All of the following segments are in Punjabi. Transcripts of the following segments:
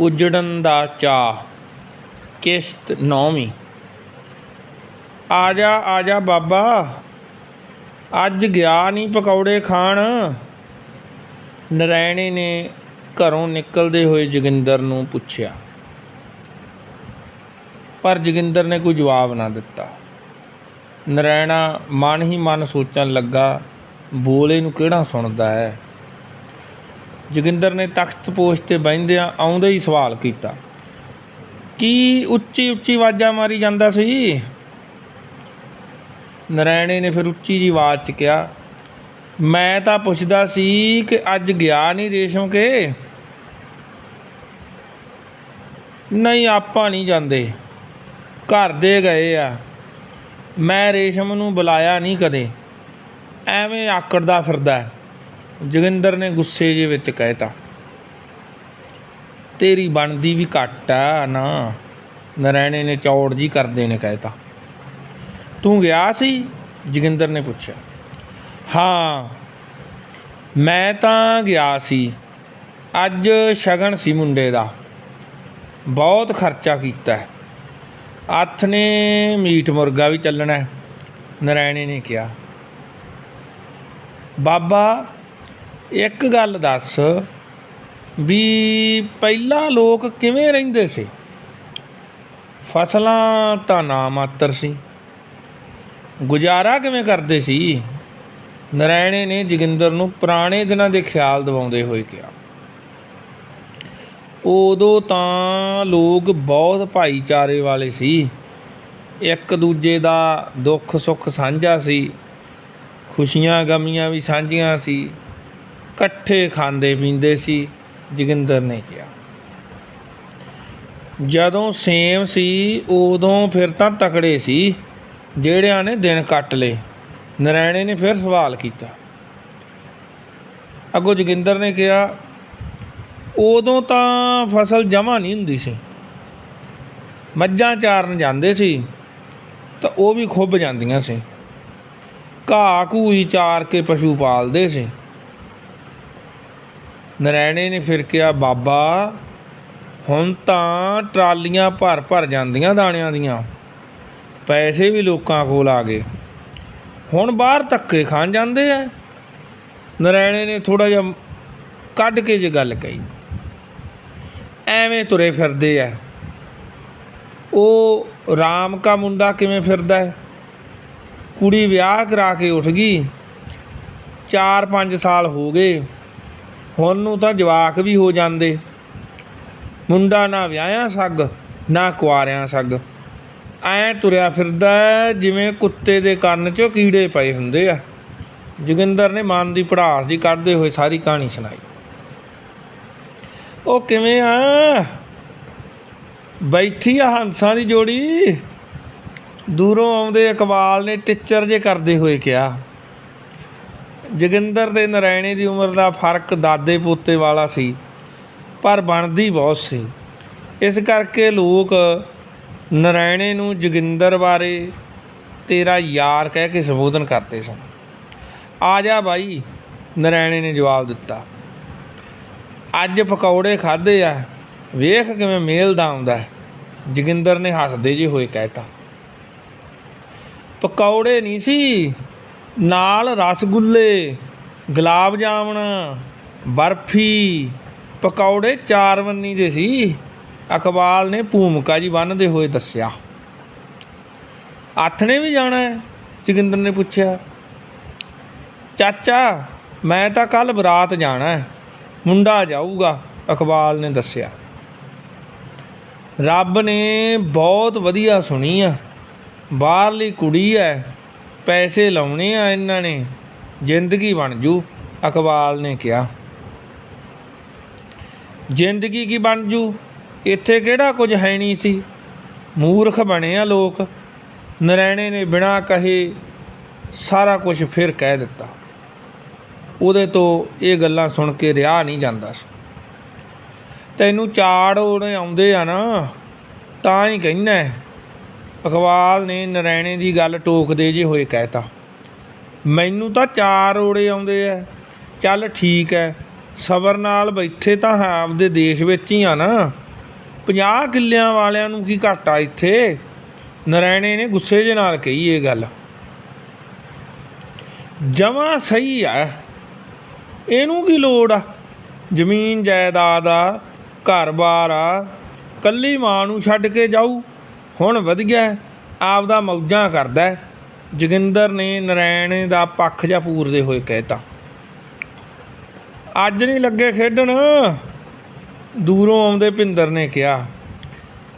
ਉਜੜਨ ਦਾ ਚਾਅ। ਕਿਸ਼ਤ ਨੌਵੀਂ। ਆ ਜਾ ਆ ਜਾ ਬਾਬਾ, ਅੱਜ ਗਿਆ ਨਹੀਂ ਪਕੌੜੇ ਖਾਣ। ਨਰਾਇਣੇ ਨੇ ਘਰੋਂ ਨਿਕਲਦੇ ਹੋਏ ਜੋਗਿੰਦਰ ਨੂੰ ਪੁੱਛਿਆ। ਪਰ ਜੋਗਿੰਦਰ ਨੇ ਕੋਈ ਜਵਾਬ ਨਾ ਦਿੱਤਾ। ਨਰਾਇਣਾ ਮਨ ਹੀ ਮਨ ਸੋਚਣ ਲੱਗਾ, ਬੋਲੇ ਨੂੰ ਕਿਹੜਾ ਸੁਣਦਾ ਹੈ? ਜੋਗਿੰਦਰ ਨੇ ਤਖਤ ਪੋਸ਼ ਤੇ ਬਹਿੰਦਿਆਂ ਆਉਂਦੇ ਹੀ ਸਵਾਲ ਕੀਤਾ। ਕੀ ਉੱਚੀ ਉੱਚੀ ਆਵਾਜ਼ਾਂ ਮਾਰੀ ਜਾਂਦਾ ਸੀ? ਨਰੈਣੇ ਨੇ ਫਿਰ ਉੱਚੀ ਜੀ ਆਵਾਜ਼ 'ਚ ਕਿਹਾ, ਮੈਂ ਤਾਂ ਪੁੱਛਦਾ ਸੀ ਕਿ ਅੱਜ ਗਿਆ ਨਹੀਂ ਰੇਸ਼ਮ ਕੇ? ਨਹੀਂ, ਆਪਾਂ ਨਹੀਂ ਜਾਂਦੇ। ਘਰ ਦੇ ਗਏ ਆ। ਮੈਂ ਰੇਸ਼ਮ ਨੂੰ ਬੁਲਾਇਆ ਨਹੀਂ ਕਦੇ। ਐਵੇਂ ਆਕੜਦਾ ਫਿਰਦਾ ਜੋਗਿੰਦਰ ਨੇ ਗੁੱਸੇ ਜਿਹੇ ਵਿੱਚ ਕਹਿਤਾ, ਤੇਰੀ ਬਣਦੀ ਵੀ ਘੱਟ ਆ ਨਾ। ਨਰੈਣੇ ਨੇ ਚੌੜ ਜੀ ਕਰਦੇ ਨੇ ਕਹਿਤਾ। ਤੂੰ ਗਿਆ ਸੀ? ਜੋਗਿੰਦਰ ਨੇ ਪੁੱਛਿਆ। ਹਾਂ, ਮੈਂ ਤਾਂ ਗਿਆ ਸੀ। ਅੱਜ ਸ਼ਗਨ ਸੀ ਮੁੰਡੇ ਦਾ। ਬਹੁਤ ਖਰਚਾ ਕੀਤਾ ਹੈ। ਅੱਥ ਨੇ ਮੀਟ ਮੁਰਗਾ ਵੀ ਚੱਲਣਾ ਹੈ। ਨਰੈਣੇ ਨੇ ਕਿਹਾ। ਬਾਬਾ ਇੱਕ ਗੱਲ ਦੱਸ ਵੀ ਪਹਿਲਾਂ ਲੋਕ ਕਿਵੇਂ ਰਹਿੰਦੇ ਸੀ? ਫਸਲਾਂ ਤਾਂ ਨਾ ਮਾਤਰ ਸੀ। ਗੁਜ਼ਾਰਾ ਕਿਵੇਂ ਕਰਦੇ ਸੀ? ਨਰਾਇਣੇ ਨੇ ਜੋਗਿੰਦਰ ਨੂੰ ਪੁਰਾਣੇ ਦਿਨਾਂ ਦੇ ਖਿਆਲ ਦਿਵਾਉਂਦੇ ਹੋਏ ਕਿਹਾ। ਉਦੋਂ ਤਾਂ ਲੋਕ ਬਹੁਤ ਭਾਈਚਾਰੇ ਵਾਲੇ ਸੀ। ਇੱਕ ਦੂਜੇ ਦਾ ਦੁੱਖ ਸੁੱਖ ਸਾਂਝਾ ਸੀ। ਖੁਸ਼ੀਆਂ ਗਮੀਆਂ ਵੀ ਸਾਂਝੀਆਂ ਸੀ। ਇਕੱਠੇ ਖਾਂਦੇ ਪੀਂਦੇ ਸੀ, ਜੋਗਿੰਦਰ ਨੇ ਕਿਹਾ। ਜਦੋਂ ਸੇਮ ਸੀ, ਉਦੋਂ ਫਿਰ ਤਾਂ ਤਕੜੇ ਸੀ, ਜਿਹੜਿਆਂ ਨੇ ਦਿਨ ਕੱਟ ਲਏ। ਨਰਾਇਣੇ ਨੇ ਫਿਰ ਸਵਾਲ ਕੀਤਾ। ਅੱਗੋਂ ਜੋਗਿੰਦਰ ਨੇ ਕਿਹਾ, ਉਦੋਂ ਤਾਂ ਫਸਲ ਜਮਾ ਨਹੀਂ ਹੁੰਦੀ ਸੀ। ਮੱਝਾਂ ਚਾਰਨ ਜਾਂਦੇ ਸੀ, ਤਾਂ ਉਹ ਵੀ ਖੁੱਭ ਜਾਂਦੀਆਂ ਸੀ। ਘਾਹ ਘੂਈ ਚਾਰ ਕੇ ਪਸ਼ੂ ਪਾਲਦੇ ਸੀ। ਨਰੈਣੇ ਨੇ ਫਿਰ ਕਿਹਾ, ਬਾਬਾ, ਹੁਣ ਤਾਂ ਟਰਾਲੀਆਂ ਭਰ ਭਰ ਜਾਂਦੀਆਂ ਦਾਣਿਆਂ ਦੀਆਂ। ਪੈਸੇ ਵੀ ਲੋਕਾਂ ਕੋਲ ਆ ਗਏ। ਹੁਣ ਬਾਹਰ ਧੱਕੇ ਖਾਣ ਜਾਂਦੇ ਆ। ਨਰੈਣੇ ਨੇ ਥੋੜਾ ਜਿਹਾ ਕੱਢ ਕੇ ਜੇ ਗੱਲ ਕਹੀ। ਐਵੇਂ ਤੁਰੇ ਫਿਰਦੇ ਆ। ਉਹ ਰਾਮ ਕਾ ਮੁੰਡਾ ਕਿਵੇਂ ਫਿਰਦਾ ਹੈ? ਕੁੜੀ ਵਿਆਹ ਕਰਾ ਕੇ ਉੱਠ ਗਈ। 4-5 ਸਾਲ ਹੋ ਗਏ। ਹੁਣ ਨੂੰ ਤਾਂ ਜਵਾਕ ਵੀ ਹੋ ਜਾਂਦੇ। ਮੁੰਡਾ ਨਾ ਵਿਆਹਿਆ ਸੱਗ, ਨਾ ਕੁਆਰਿਆਂ ਸੱਗ। ਐ ਤੁਰਿਆ ਫਿਰਦਾ ਜਿਵੇਂ ਕੁੱਤੇ ਦੇ ਕੰਨ 'ਚੋਂ ਕੀੜੇ ਪਏ ਹੁੰਦੇ ਆ। ਜੋਗਿੰਦਰ ਨੇ ਮਨ ਦੀ ਪੜਾਸ ਦੀ ਕੱਢਦੇ ਹੋਏ ਸਾਰੀ ਕਹਾਣੀ ਸੁਣਾਈ। ਉਹ ਕਿਵੇਂ ਆ? ਬੈਠੀ ਆ ਹੰਸਾਂ ਦੀ ਜੋੜੀ। ਦੂਰੋਂ ਆਉਂਦੇ ਇਕਬਾਲ ਨੇ ਟਿੱਚਰ ਜੇ ਕਰਦੇ ਹੋਏ ਕਿਹਾ ਜੋਗਿੰਦਰ ਤੇ ਨਰਾਇਣੇ ਦੀ ਉਮਰ ਦਾ ਫ਼ਰਕ ਦਾਦੇ ਪੋਤੇ ਵਾਲਾ ਸੀ, ਪਰ ਬਣਦੀ ਬਹੁਤ ਸੀ। ਇਸ ਕਰਕੇ ਲੋਕ ਨਰਾਇਣੇ ਨੂੰ ਜੋਗਿੰਦਰ ਬਾਰੇ ਤੇਰਾ ਯਾਰ ਕਹਿ ਕੇ ਸੰਬੋਧਨ ਕਰਦੇ ਸਨ। ਆ ਜਾ ਬਾਈ ਨਰਾਇਣੇ ਨੇ ਜਵਾਬ ਦਿੱਤਾ। ਅੱਜ ਪਕੌੜੇ ਖਾਦੇ ਆ, ਵੇਖ ਕਿਵੇਂ ਮੇਲ ਦਾ ਆਉਂਦਾ ਜੋਗਿੰਦਰ ਨੇ ਹੱਸਦੇ ਜੇ ਹੋਏ ਕਹਿਤਾ। ਪਕੌੜੇ ਨਹੀਂ ਸੀ ਨਾਲ ਰਸਗੁੱਲੇ, ਗੁਲਾਬ ਜਾਮਣ, ਬਰਫੀ, ਪਕੌੜੇ ਚਾਰਵੰਨੀ ਦੇ ਸੀ। ਅਕਬਾਲ ਨੇ ਭੂਮਿਕਾ ਜੀ ਬੰਨਦੇ ਹੋਏ ਦੱਸਿਆ। ਅੱਠ ਨੇ ਵੀ ਜਾਣਾ ਹੈ? ਜੋਗਿੰਦਰ ਨੇ ਪੁੱਛਿਆ। ਚਾਚਾ, ਮੈਂ ਤਾਂ ਕੱਲ ਬਰਾਤ ਜਾਣਾ ਹੈ। ਮੁੰਡਾ ਜਾਊਗਾ ਅਕਬਾਲ ਨੇ ਦੱਸਿਆ। ਰੱਬ ਨੇ ਬਹੁਤ ਵਧੀਆ ਸੁਣੀ ਆ। ਬਾਹਰਲੀ ਕੁੜੀ ਐ ਪੈਸੇ ਲਾਉਣੇ ਆ ਇਹਨਾਂ ਨੇ, ਜ਼ਿੰਦਗੀ ਬਣ ਜੂ ਅਕਬਾਲ ਨੇ ਕਿਹਾ। ਜ਼ਿੰਦਗੀ ਕੀ ਬਣ ਜੂ? ਇੱਥੇ ਕਿਹੜਾ ਕੁਝ ਹੈ ਨਹੀਂ ਸੀ? ਮੂਰਖ ਬਣੇ ਆ ਲੋਕ। ਨਰੈਣੇ ਨੇ ਬਿਨਾਂ ਕਹੇ ਸਾਰਾ ਕੁਝ ਫਿਰ ਕਹਿ ਦਿੱਤਾ। ਉਹਦੇ ਤੋਂ ਇਹ ਗੱਲਾਂ ਸੁਣ ਕੇ ਰਿਹਾ ਨਹੀਂ ਜਾਂਦਾ ਸੀ। ਤੈਨੂੰ ਚਾੜ ਉਹਨੇ ਆਉਂਦੇ ਆ ਨਾ, ਤਾਂ ਹੀ ਕਹਿੰਦਾ ਹੈ। ਨੇ ਨਰੈਣੇ ਦੀ ਗੱਲ ਟੋਕਦੇ ਜੇ ਹੋਏ ਕਹਿਤਾ ਮੈਨੂੰ ਤਾਂ ਚਾਰ ਓੜੇ ਆਉਂਦੇ ਐ। ਚੱਲ ਠੀਕ ਐ। ਸਬਰ ਨਾਲ ਬੈਠੇ ਤਾਂ ਹਾਂ ਆਪਦੇ ਦੇਸ਼ ਵਿੱਚ ਹੀ ਆ ਨਾ। 50 ਕਿੱਲਿਆਂ ਵਾਲਿਆਂ ਨੂੰ ਕੀ ਘਾਟਾ ਇੱਥੇ? ਨਰਾਇਣੇ ਨੇ ਗੁੱਸੇ ਦੇ ਨਾਲ ਕਹੀ ਇਹ ਗੱਲ। ਜਮਾ ਸਹੀ ਆ ਇਹਨੂੰ ਕੀ ਲੋੜ ਆ? ਜ਼ਮੀਨ ਜਾਇਦਾਦ ਆ ਘਰ-ਬਾਰ ਆ। ਕੱਲੀ ਮਾਂ ਨੂੰ ਛੱਡ ਕੇ ਜਾਊ। ਹੁਣ ਵਧੀਆ ਆਪਦਾ ਮੌਜਾਂ ਕਰਦਾ ਜੋਗਿੰਦਰ ਨੇ ਨਰਾਇਣ ਦਾ ਪੱਖ ਜਾਂ ਪੂਰਦੇ ਹੋਏ ਕਹਿਤਾ, ਅੱਜ ਨਹੀਂ ਲੱਗੇ ਖੇਡਣ? ਦੂਰੋਂ ਆਉਂਦੇ ਭਿੰਦਰ ਨੇ ਕਿਹਾ,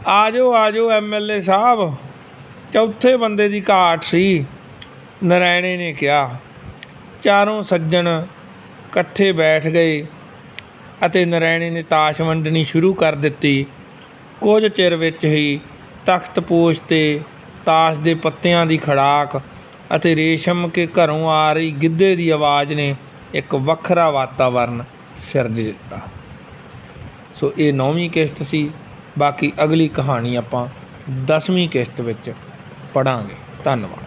ਆਜੋ ਆਜੋ ਐਮਐਲਏ ਸਾਹਿਬ। ਚੌਥੇ ਬੰਦੇ ਦੀ ਘਾਟ ਸੀ। ਨਰਾਇਣੇ ਨੇ ਕਿਹਾ, ਚਾਰੋਂ ਸੱਜਣ ਇਕੱਠੇ ਬੈਠ ਗਏ ਅਤੇ ਨਰਾਇਣੇ ਨੇ ਤਾਸ਼ ਵੰਡਣੀ ਸ਼ੁਰੂ ਕਰ ਦਿੱਤੀ। ਕੁਝ ਚਿਰ ਵਿੱਚ ਹੀ ਤਖਤ ਪੋਸ਼ ਤੇ ਤਾਸ਼ ਦੇ ਪੱਤਿਆਂ ਦੀ ਖੜਾਕ ਅਤੇ ਰੇਸ਼ਮ ਕੇ ਘਰੋਂ ਆ ਰਹੀ ਗਿੱਧੇ ਦੀ ਆਵਾਜ਼ ਨੇ ਇੱਕ ਵੱਖਰਾ ਵਾਤਾਵਰਨ ਸਿਰਜ ਦਿੱਤਾ। ਸੋ ਇਹ ਨੌਵੀਂ ਕਿਸ਼ਤ ਸੀ। ਬਾਕੀ ਅਗਲੀ ਕਹਾਣੀ ਆਪਾਂ 10ਵੀਂ ਕਿਸ਼ਤ ਵਿੱਚ ਪੜਾਂਗੇ ਧੰਨਵਾਦ।